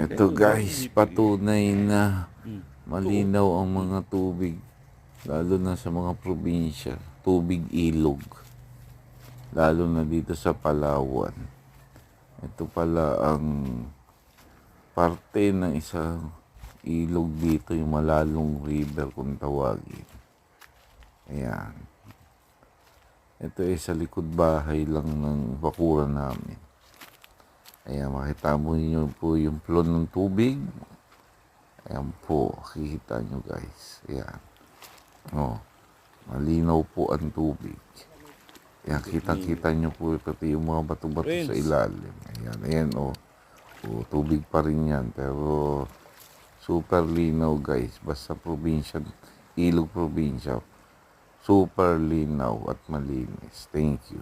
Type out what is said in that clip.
Ito guys, patunay na malinaw ang mga tubig. Lalo na sa mga probinsya. Tubig ilog. Lalo na dito sa Palawan. Ito pala ang parte ng isang ilog dito, yung Malalong River kung tawagin. Ayan. Ito ay sa likod bahay lang ng bakuran namin. Ayan, makita mo niyo po yung flow ng tubig. Ayan po, kikita nyo guys. Ayan. Oh, malinaw po ang tubig. Ayan, kita-kita nyo po pati yung mga bato-bato sa ilalim. Ayan, ayan oh. oh. Tubig pa rin yan, pero super linaw guys. Basta probinsya, ilog probinsya. Super linaw at malinis. Thank you.